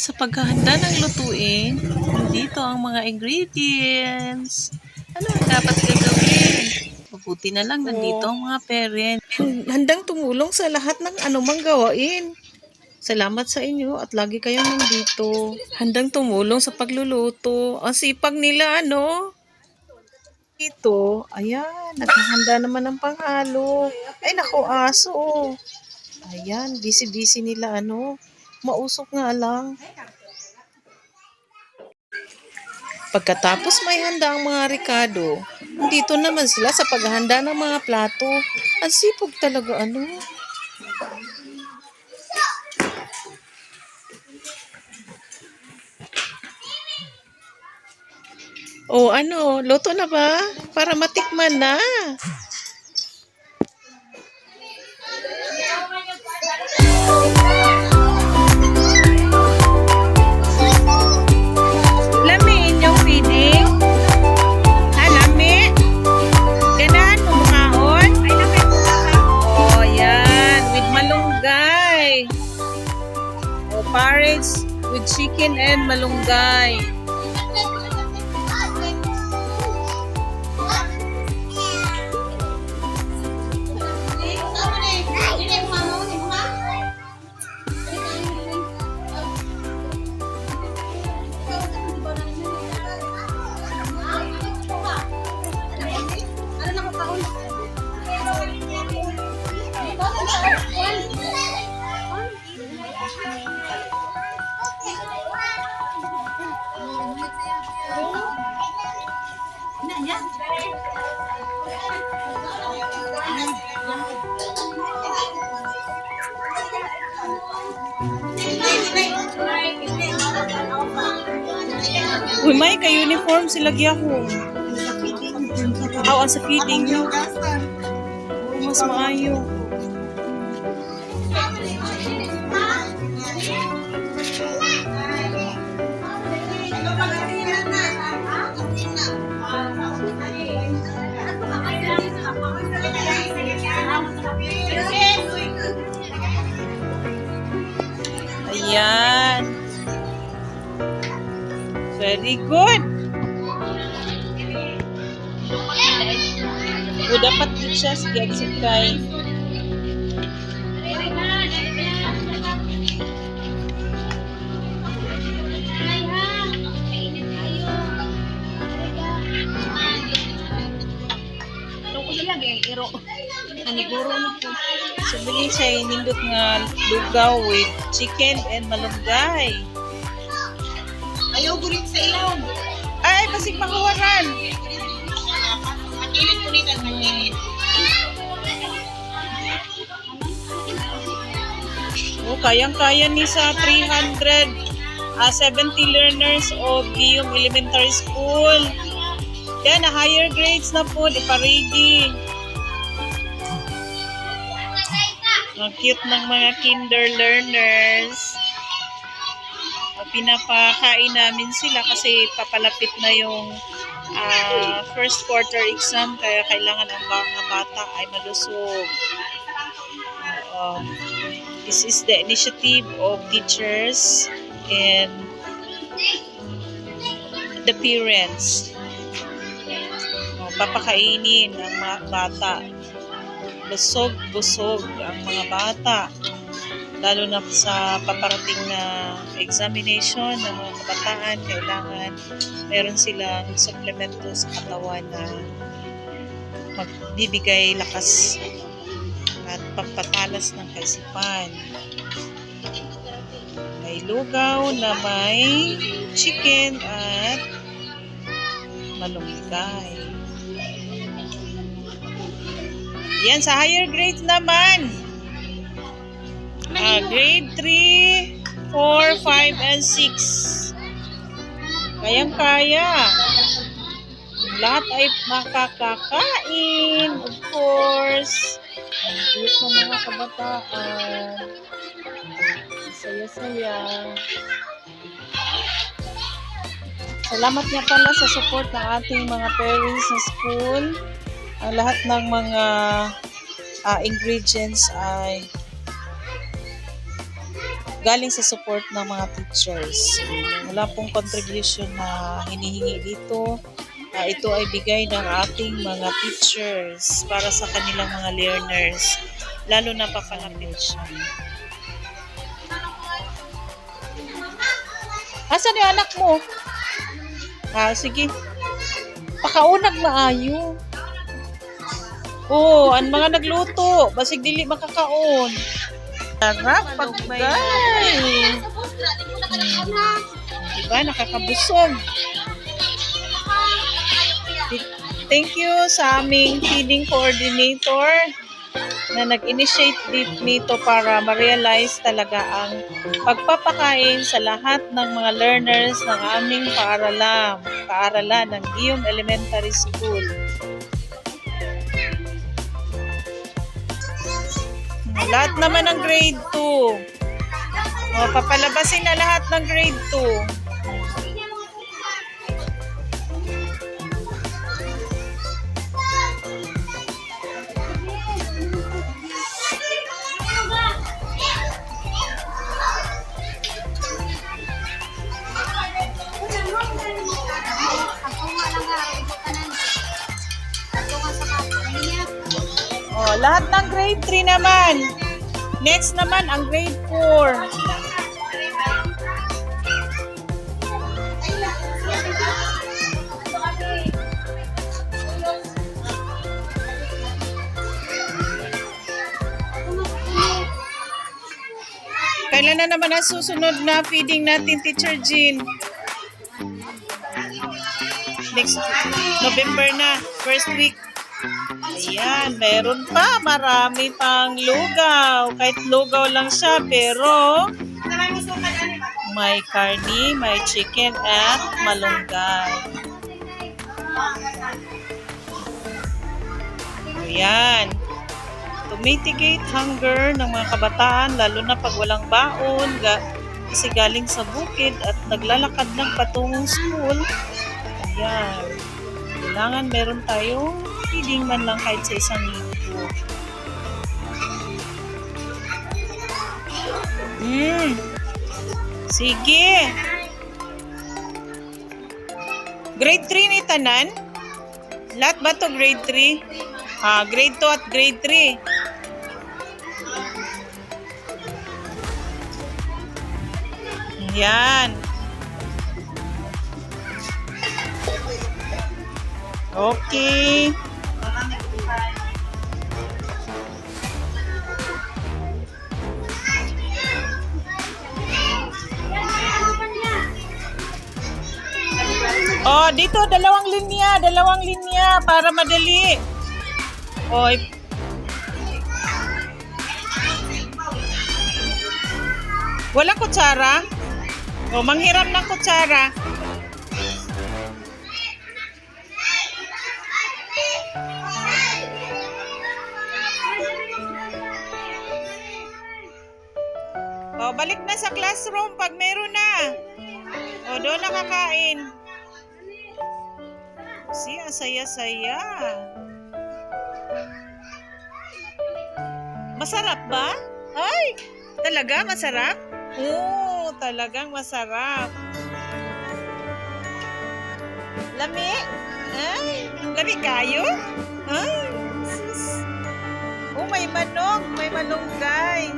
Sa paghahanda ng lutuin, dito ang mga ingredients. Ano ang dapat gagawin? Mabuti na lang nandito ang mga parents. Handang tumulong sa lahat ng anumang gawain. Salamat sa inyo at lagi kayong nandito. Handang tumulong sa pagluluto. Ang sipag nila, ano? Ito, ayan, naghahanda naman ng panghalo. Ay, nako, aso. Ayan, busy-busy nila, ano. Mausok nga lang. Pagkatapos may handa ang mga Ricardo, dito naman sila sa paghahanda ng mga plato. Ang sipag talaga, ano. O ano, luto na ba? Para matikman na. Chicken and malunggay. May ka-uniform sila gyahon. Aw, sa feeding nyo. Mas maayo. Ayan. Very good. O dapat din siya sige kay Aniguro na po. Sabihin siya nindot nga lugaw with chicken and malunggay. Ayaw gulit sa ilaw. Ay, basig makuwaran. Nito ang makilit. Oh, kayang-kaya ni sa 300 ah, 70 learners of Guillaume Elementary School. Yan, na higher grades na po, ipa-ready. Ang cute ng mga kinder learners. Ah, Pinapakain namin sila kasi papalapit na yung ah, first quarter exam kaya kailangan ang mga bata ay malusog. Oo. This is the initiative of teachers and the parents. O, papakainin ang mga bata. Busog-busog ang mga bata. Lalo na sa paparating na examination ng mga kabataan, kailangan meron silang supplemento sa katawan na magbibigay lakas at pagpatalas ng kaisipan. May lugaw na may chicken at malunggay. Yan, sa higher grades naman. Ah, grade 3, 4, 5, and 6. Kayang-kaya. Lahat ay makakakain, of course. Cute ng mga kabataan. Saya-saya. Salamat nga pala sa support ng ating mga parents sa school. Ang lahat ng mga ah, ingredients ay galing sa support ng mga teachers. Wala pong contribution na hinihingi dito. Ah, ito ay bigay ng ating mga teachers para sa kanilang mga learners, lalo na papalapit siya. Asan yung anak mo? Ah, sige. Pakaunag maayo. Oo, ang mga nagluto. Basig dili makakaon. Sarap pagkay. Diba, nakakabusog. Thank you sa aming feeding coordinator na nag-initiate nito para ma-realize talaga ang pagpapakain sa lahat ng mga learners ng aming paaralan, paaralan ng Guillaume Elementary School. Lahat naman ng grade 2. O, papalabasin na lahat ng grade 2. Lahat ng grade 3 naman. Next naman, ang grade 4. Kailan na naman ang susunod na feeding natin, Teacher Jean? Next November na, first week. Ayan, meron pa. Marami pang lugaw. Kahit lugaw lang siya, pero may karni, may chicken at malunggay. Ayan. To mitigate hunger ng mga kabataan, lalo na pag walang baon, ga, kasi galing sa bukid at naglalakad ng patungong school. Ayan. Kailangan meron tayong feeding man lang kahit sa isang linggo. Mm. Sige. Grade 3 ni Tanan? Lahat ba to grade 3? Ah, grade 2 at grade 3. Yan. Okay. Oh, dito dalawang linya, dalawang linya para madali. Oy. Wala kutsara? O, manghiram ng kutsara. O, balik na sa classroom pag meron na. O, doon nakakain. Si, ang saya-saya. Masarap ba? Ay, talaga masarap? Oo, talagang masarap. Lami? Ay, lami kayo? Ay, sus. Oh, may manok, may malunggay.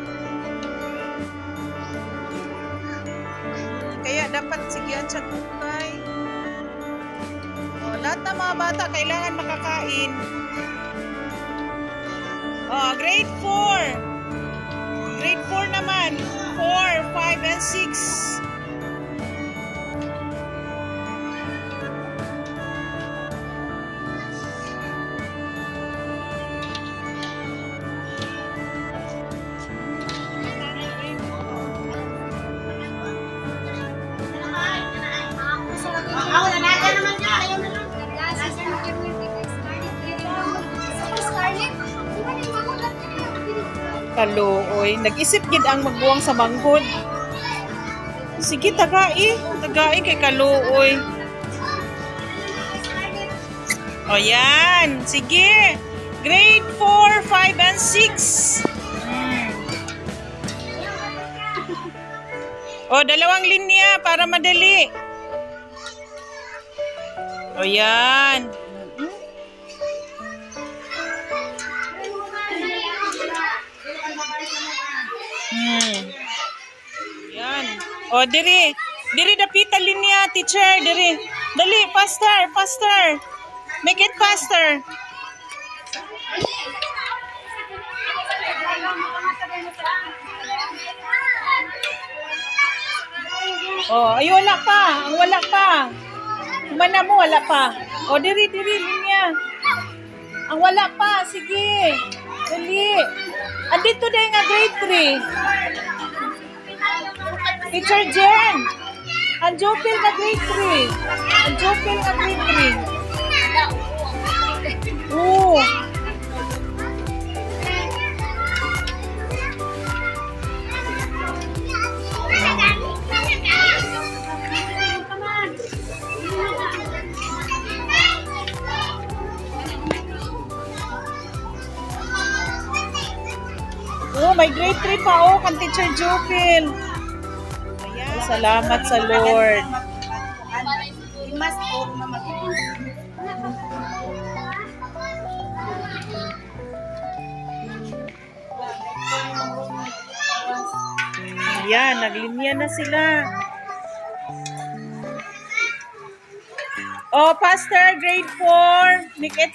Kaya dapat sige at sa tukay. Lahat ng mga bata kailangan makakain. Oh, grade 4. Grade 4 naman. 4, 5, and 6. Kaluoy. Nag-isip gid ang magbuwang sa manghod. Sige, tagai. Tagai kay kaluoy. O yan. Sige. Grade 4, 5, and 6. Hmm. O, dalawang linya para madali. O, yan. Hmm. Yan. O, diri. Diri dapita linya, teacher. Diri. Dali, faster, faster. Make it faster. Oh, ay wala pa. Ang wala pa. Mana mo wala pa. O diri diri linya. Ang wala pa. Sige. Dali. Andito na nga grade 3. Teacher Jen. Ang Jopil na grade 3. Ang Jopil na grade 3. Oo. May grade 3 pa oh, kan Teacher. Ayan. Salamat sa Lord. Mas. Ayan, naglinya na sila. Oh, Pastor, grade 4. Make it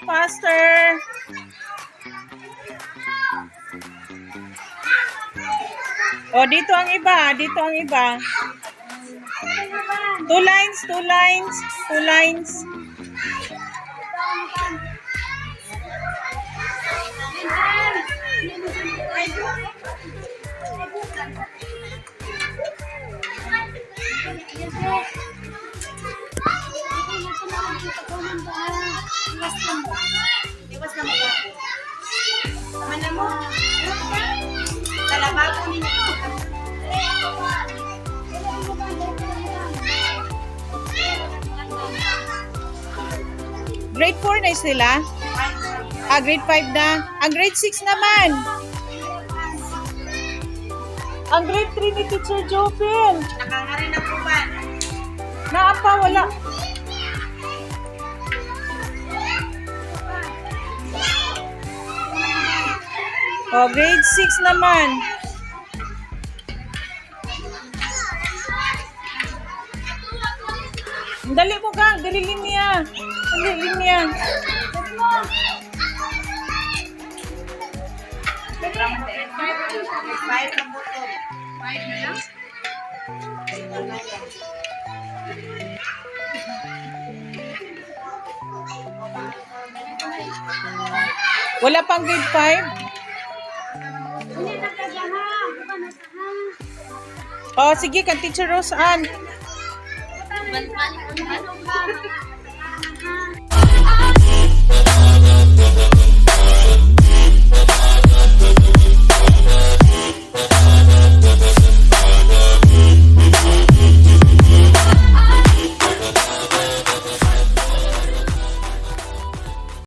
faster. Oh, dito ang iba. Dito ang iba. Two lines, two lines, two lines. Grade 4 na sila? Ah, grade 5 na. Ang grade 6 naman. Ang grade 3 ni Teacher Jopil. Nakangari na po ba? Naapa, wala. Oh, grade 6 naman. Dali mo ka, dali linya. Dali linya. Five na po to. Five na lang? Wala pang grade 5? Oh, sige, kan Teacher Rose